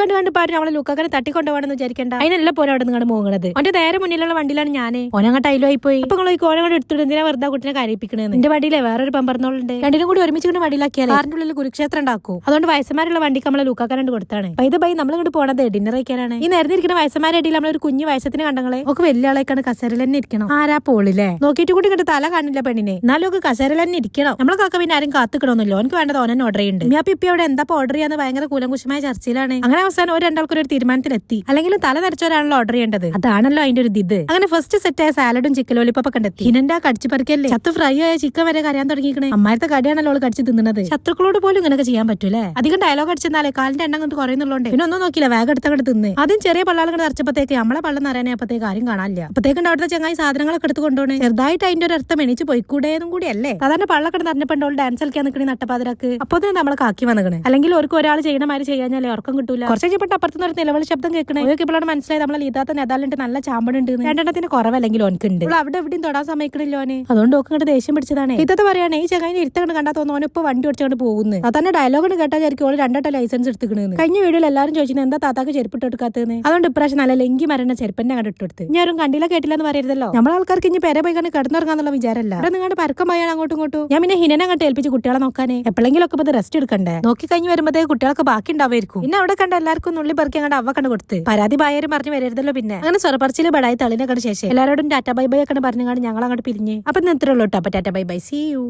കണ്ട് കണ്ട് പാടി നമ്മളെ ലുക്കാക്കനെ തട്ടിക്കൊണ്ടുപോകണമെന്ന് വിചാരിക്കണ്ട. അതിനല്ല പോലെ അവിടെ നിങ്ങളുടെ പോകുന്നത് അവന്റെ നേരെ മുന്നിലുള്ള വണ്ടിയിലാണ് ഞാൻ ഓനങ്ങട്ട് അയിലായി പോയി അപ്പൊ നിങ്ങൾ ഈ കോനങ്ങോട്ട് എടുത്തിട്ട് എന്തിനാ വെറുതെ കുട്ടിനെ കരയിപ്പിക്കണെന്ന്? എന്റെ വണ്ടിയിലെ വേറൊരു പമ്പറന്നോളുണ്ട് രണ്ടിനും കൂടി ഒരുമിച്ച് കൊണ്ട് വണ്ടിയിലാക്കിയാൽ കാറിന്റെ ഉള്ളിൽ കുരുക്ഷേത്രം ഉണ്ടാക്കും. അതുകൊണ്ട് വയസ്സന്മാരുള്ള വണ്ടിക്ക് നമ്മളെ ലുക്കാക്കാനായിട്ട് കൊടുത്താണ്. ഇത് ബൈ നമ്മൾ ഇങ്ങോട്ട് പോണത് ഡിന്നർ കഴിക്കാനാണ്. ഈ നേരത്തെ ഇരിക്കുന്ന വയസ്സന്മാരുടെ ഇടയിൽ നമ്മളൊരു കുഞ്ഞു വയസ്സത്തിന് കണ്ടങ്ങളെ? ഒക്കെ വലിയ ആളേക്കാണ് കസേരയിൽ തന്നെ ഇരിക്കണം. ആരാ പോളില്ലേ നോക്കിയിട്ട് കൂടി ഇങ്ങോട്ട് തല കാണില്ല പെണ്ണിനെ. എന്നാലും ഒക്കെ കസേരയിൽ തന്നെ ഇരിക്കണം. നമ്മളെ കാക്ക പിന്നെ ആരും കാത്തുക്കണമെന്നല്ലോ എനിക്ക് വേണ്ടത് ഓനെ ഓർഡർ ചെയ്യുന്നുണ്ട് ഞാൻ ഇപ്പൊ ഇവിടെ എന്താ ഓർഡർ ചെയ്യാന്ന് ഭയങ്കര കൂലങ്കുശമായ ചർച്ചയിലാണ്. അങ്ങനെ അവസാനം ഒരു രണ്ടാൾക്കൊരു തീരുമാനത്തിനെത്തി അല്ലെങ്കിൽ തല നിറച്ചവരാണല്ലോ ഓർഡർ ചെയ്യേണ്ടത്. അതാണല്ലോ അതിന്റെ ഒരു ഇത്. അങ്ങനെ ഫസ്റ്റ് സെറ്റ് ആയ സാലഡും ചിക്കൻ ലോലിപ്പൊക്കെ കണ്ടെത്തി. ഹിനന്റെ കടിച്ചു പറിക്കല്ലേ? ചത്ത് ഫ്രൈ ആയ ചിക്കൻ വരെ കരയാൻ തുടങ്ങിക്കണേ അമ്മാരത്തെ കടിയാണല്ലോ അവൾ കടിച്ച് തിന്നുന്നത് ശത്രുക്കളോട് പോലും ഇങ്ങനെ ചെയ്യാൻ പറ്റൂലേ? അധികം ഡയലോഗ് അടിച്ചെന്നാലേ കാലിന്റെ എണ്ണം കൊണ്ട് കുറയുന്നുള്ളതുകൊണ്ട് പിന്നെ ഒന്നും നോക്കില്ല വേഗം എടുത്തങ്ങോട്ട് തിന്ന്. ആദ്യം ചെറിയ പള്ളാളുകൾ നിറച്ചപ്പോഴത്തേക്ക് നമ്മളെ പള്ളം നിറയാനേ അപ്പത്തേക്ക് ആരും കാണാനില്ല. അപ്പത്തേക്ക് അവിടുത്തെ ചങ്ങായി സാധനങ്ങളൊക്കെ എടുത്ത് കൊണ്ടുപോണേ ചെറുതായിട്ട് അതിന്റെ ഒരു അർത്ഥം എണീച്ച് പോയിക്കൂടേന്നും കൂടി അല്ലേ? സാധാരണ പള്ളക്കട നിറഞ്ഞപ്പോൾ ഡാൻസ് കളിക്കാൻ നിൽക്കണേ നട്ടപ്പാതിരാക്ക്. അപ്പൊ തന്നെ നമ്മളെ കാക്കി വന്നിക്കണേ. അല്ലെങ്കിൽ ഒരാൾ ചെയ്യണമാര് ചെയ്യാഞ്ഞാലേ ഉറക്കം കിട്ടൂല. കുറച്ച് കഴിഞ്ഞപ്പോൾ അപ്പുറത്തുനിന്ന് ഒരു നിലവിളി ശബ്ദം കേൾക്കണേ. ഇപ്പോഴാണ് മനസ്സിലായത് നമ്മളെ ലീതാത്ത നെതാലുണ്ട് നല്ല ചാമ്പടുണ്ട് രണ്ടെണ്ണത്തിന് കുറവല്ലെങ്കിൽ ഓനക്കുണ്ട് അവൾ അവിടെ എവിടെയും തൊടാൻ സമയക്കണില്ല ഓനെ. അതുകൊണ്ട് ഓക്ക് ഇങ്ങോട്ട് ദേഷ്യം പിടിച്ചതാണ്. ഇതത്തെ പറയാണ് ഈ ചങ്ങായി ഇരുത്തങ്ങണ്ട് കണ്ടാ തോന്നുന്നു ഓൻ ഇപ്പൊ വണ്ടി ഓടിച്ചുകൊണ്ട് പോകുന്നു. അതന്നെ ഡയലോഗ് കേട്ടാ വിചാരിക്കും ഓൾ രണ്ടെട്ട ലൈസൻസ് എടുത്തുക്കണെന്ന്. കഴിഞ്ഞ വീഡിയോയിൽ എല്ലാവരും ചോദിച്ചത് എന്താ താത്താക്ക് ചെരുപ്പിട്ട് എടുക്കാത്തതെന്ന് അതുകൊണ്ട് ഇപ്രാവശ്യം നല്ല ലെങ്കി മരണ ചെരുപ്പന്നെ കണ്ടിട്ടെടുത്ത് ഇനി ആരും കണ്ടില്ല കേട്ടില്ല എന്ന് പറയരുതല്ലോ. നമ്മളെ ആൾക്കാർക്ക് ഇനി പേരെ പോയി കണ്ട് കിടന്നുറങ്ങാന്നുള്ള വിചാരമല്ല അവിടെ നിങ്ങളുടെ പരക്കം പോയാണ് അങ്ങോട്ടും ഇങ്ങോട്ടും? ഞാൻ പിന്നെ ഹിനനെ അങ്ങോട്ട് ഏൽപ്പിച്ച് കുട്ടികളെ നോക്കാനേ. എപ്പോഴെങ്കിലും ഒക്കെ റെസ്റ്റ് എടുക്കണ്ടേ? നോക്കി കഴിഞ്ഞ് വരുമ്പോഴത്തേക്ക് കുട്ടികളൊക്കെ ബാക്കി ഉണ്ടാവുമായിരിക്കും പിന്നെ അവിടെ കണ്ട എല്ലാവർക്കും നുള്ളി പെറുക്കി അങ്ങോട്ട് അവ കണ്ട് കൊടുത്ത്. പരാതി ബായാരും പറഞ്ഞു വരരുതല്ലോ പിന്നെ. അങ്ങനെ സ്വർപ്പറച്ചിൽ ബടായി തളിനെ കണ്ട ശേഷം എല്ലാവരോടും ടാറ്റ ബൈ ബൈ ഒക്കെ പറഞ്ഞു ഞങ്ങൾ അങ്ങോട്ട് പിരിഞ്ഞ്. അപ്പൊ ഇന്ന് ഇത്രയുള്ളൂ കേട്ടോ അപ്പൊ tata bye bye. See you